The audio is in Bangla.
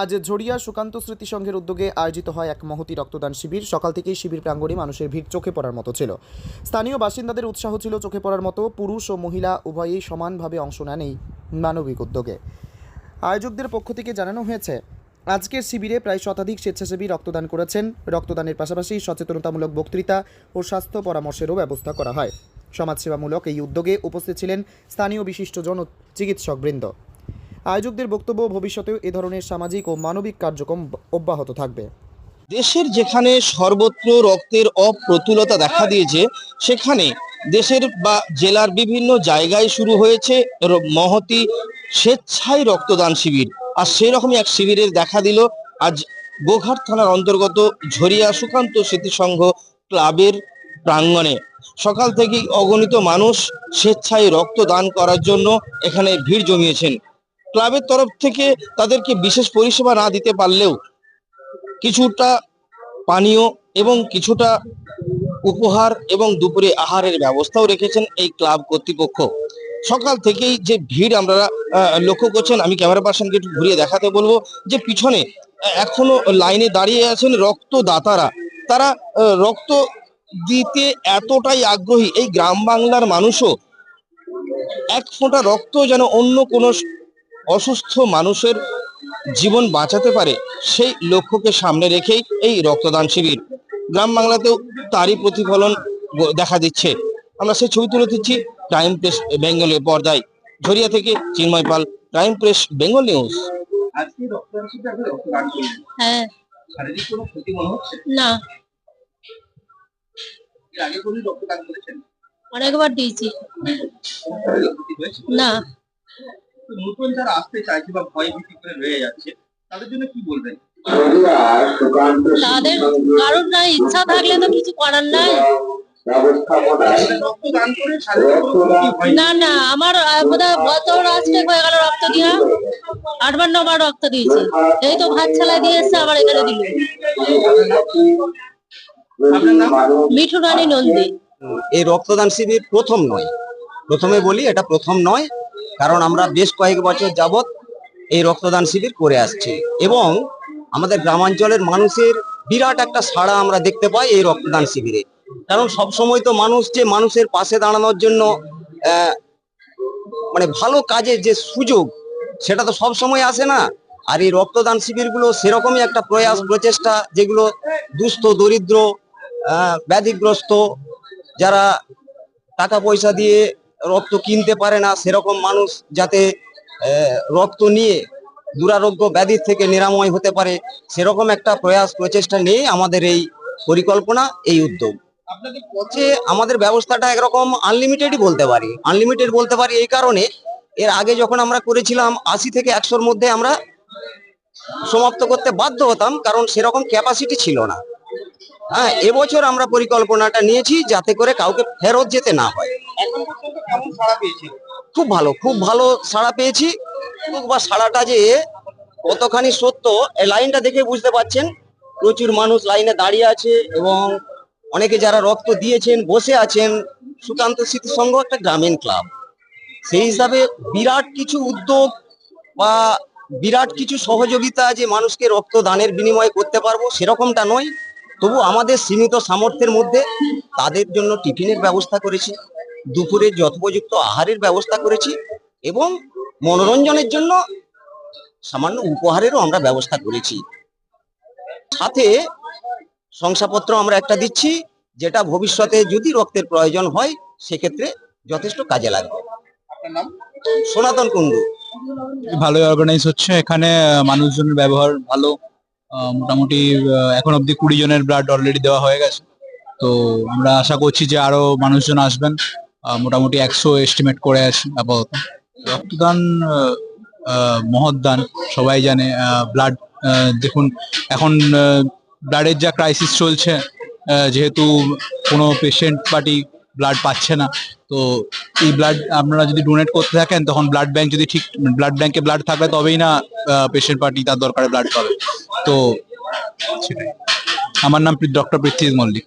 আজ ঝড়িয়া সুকান্ত স্মৃতি সংঘের উদ্যোগে আয়োজিত হয় এক মহতি রক্তদান শিবির। সকাল থেকেই শিবির প্রাঙ্গণে মানুষের ভিড় চোখে পড়ার মতো ছিল। স্থানীয় বাসিন্দাদের উৎসাহ ছিল চোখে পড়ার মতো। পুরুষ ও মহিলা উভয়েই সমানভাবে অংশ নেন এই মানবিক উদ্যোগে। আয়োজকদের পক্ষ থেকে জানানো হয়েছে, আজকের শিবিরে প্রায় শতাধিক স্বেচ্ছাসেবী রক্তদান করেছেন। রক্তদানের পাশাপাশি সচেতনতামূলক বক্তৃতা ও স্বাস্থ্য পরামর্শেরও ব্যবস্থা করা হয়। সমাজসেবামূলক এই উদ্যোগে উপস্থিত ছিলেন স্থানীয় বিশিষ্টজন চিকিৎসকবৃন্দ। আয়োজকদের বক্তব্য ভবিষ্যতেও এ ধরনের সামাজিক ও মানবিক কার্যক্রম অব্যাহত থাকবে। দেশের যেখানে সর্বত্র রক্তের অপ্রতুলতা দেখা দিয়েছে, সেখানে দেশের বা জেলার বিভিন্ন জায়গায় শুরু হয়েছে মহতি স্বেচ্ছায় রক্তদান শিবির। আর সেই রকমই এক শিবিরের দেখা দিল আজ গোঘাট থানার অন্তর্গত ঝরিয়া সুকান্ত স্মৃতিসংঘ ক্লাবের প্রাঙ্গণে। সকাল থেকেই অগণিত মানুষ স্বেচ্ছায় রক্তদান করার জন্য এখানে ভিড় জমিয়েছেন। ক্লাবের তরফ থেকে তাদেরকে বিশেষ পরিষেবা না দিতে পারলেও কিছুটা পানীয় এবং কিছুটা উপহার এবং দুপুরে আহারের ব্যবস্থাও রেখেছেন এই ক্লাব কর্তৃপক্ষ। সকাল থেকেই যে ভিড় আমরা লক্ষ্য করছেন, আমি ক্যামেরা পার্সনকে একটু ঘুরিয়ে দেখাতে বলব যে পিছনে এখনও লাইনে দাঁড়িয়ে আছেন রক্তদাতারা। তারা রক্ত দিতে এতটাই আগ্রহী, এই গ্রাম বাংলার মানুষও এক ফোঁটা রক্ত যেন অন্য কোনো অসুস্থ মানুষের জীবন বাঁচাতে পারে সেই লক্ষ্যকে সামনে রেখেই এই রক্তদান শিবির। গ্রাম বাংলাতেও তারই প্রতিফলন গ- দেখা দিচ্ছে। আমরা সেই ছবি তুলে দিচ্ছি টাইম প্রেস বেঙ্গলের পর্দায়। ঝরিয়া থেকে Chinmoy Pal time press Bengal news. হ্যাঁ। না। এর আগে কোনো রক্তদান করেছেন? অনেকবার দিয়েছি। না। তো নতুন যারা আসতে চাইছে বা ভয় ভীতি করে রয়ে যাচ্ছে তাদের জন্য কি বলবেন? তাদের কারোর না ইচ্ছা থাকলে তো কিছু করার নাই। হয় না না আমার বোধহয় গত রাষ্ট্রে হয়ে গেল রক্ত দিয়া। আটবার নবার রক্ত দিয়েছি। এই তো ভাত ছালা দিয়ে এসছে আবার এখানে দিল। আপনার মিঠু রানী নন্দী। এই রক্তদান শিবির প্রথম নয়। প্রথমে বলি এটা প্রথম নয়। কারণ আমরা বেশ কয়েক বছর যাবত এই রক্তদান শিবির করে আসছি। এবং আমাদের গ্রামাঞ্চলের মানুষের বিরাট একটা সাড়া আমরা দেখতে পাই এই রক্তদান শিবিরে। কারণ সব সময় তো মানুষ যে মানুষের পাশে দাঁড়ানোর জন্য মানে ভালো কাজের যে সুযোগ, সেটা তো সব সময় আসে না। আর এই রক্তদান শিবিরগুলো সেরকমই একটা প্রয়াস, প্রচেষ্টা, যেগুলো দুস্থ, দরিদ্র ব্যাধিগ্রস্ত, যারা টাকা পয়সা দিয়ে রক্ত কিনতে পারে না, সেরকম মানুষ যাতে রক্ত নিয়ে দুরারোগ্য ব্যাধির থেকে নিরাময় হতে পারে, সেরকম একটা প্রয়াস প্রচেষ্টা নিয়ে আমাদের এই পরিকল্পনা, এই উদ্যোগ। হচ্ছে আমাদের ব্যবস্থাটা একরকম আনলিমিটেডই বলতে পারি। আনলিমিটেড বলতে পারি এই কারণে, এর আগে যখন আমরা করেছিলাম, আশি থেকে একশোর মধ্যে আমরা সমাপ্ত করতে বাধ্য হতাম, কারণ সেরকম ক্যাপাসিটি ছিল না। হ্যাঁ এবছর আমরা পরিকল্পনাটা নিয়েছি যাতে করে কাউকে ফেরত যেতে না হয়। কেমন সাড়া খুব ভালো খুব ভালো সাড়া পেয়েছি। বা সাড়াটা যে কতখানি সত্য, এই লাইনটা দেখে বুঝতে পারছেন। প্রচুর মানুষ লাইনে দাঁড়িয়ে আছে এবং অনেকে যারা রক্ত দিয়েছেন, বসে আছেন, সুকান্ত স্মৃতি সংঘ একটা গ্রামীণ ক্লাব। সেই হিসাবে বিরাট কিছু উদ্যোগ বা বিরাট কিছু সহযোগিতা যে মানুষকে রক্ত দানের বিনিময়ে করতে পারব, সেরকমটা নয়। তবু আমাদের সীমিত সামর্থ্যের মধ্যে তাদের জন্য টিফিনের ব্যবস্থা করেছি। দুপুরে যথোপযুক্ত আহারের ব্যবস্থা করেছি এবং মনোরঞ্জনের জন্য সামান্য উপহারেরও আমরা ব্যবস্থা করেছি। সাথে শংসাপত্র আমরা একটা দিচ্ছি, যেটা ভবিষ্যতে যদি রক্তের প্রয়োজন হয়, সেক্ষেত্রে যথেষ্ট কাজে লাগবে। সনাতন কুণ্ডু। ভালোই অর্গানাইজ হচ্ছে। এখানে মানুষজনের ব্যবহার ভালো। মোটামুটি এখন অব্দি কুড়ি জনের ব্লাড অলরেডি দেওয়া হয়ে গেছে। তো আমরা আশা করছি যে আরও মানুষজন আসবেন। মোটামুটি একশো এস্টিমেট করে আছি আপাতত। রক্তদান আহ, সবাই জানে ব্লাড দেখুন এখন ব্লাডের যা ক্রাইসিস চলছে যেহেতু কোনো পেশেন্ট পার্টি ব্লাড পাচ্ছে না তো এই ব্লাড আপনারা যদি ডোনেট করতে থাকেন তখন ব্লাড ব্যাংক যদি ঠিক ব্লাড ব্যাংকে ব্লাড থাকবে তবেই না পেশেন্ট পার্টি তার দরকারে ব্লাড পাবে। তো সেটাই। আমার নাম ডক্টর পৃথ্বীজ মল্লিক।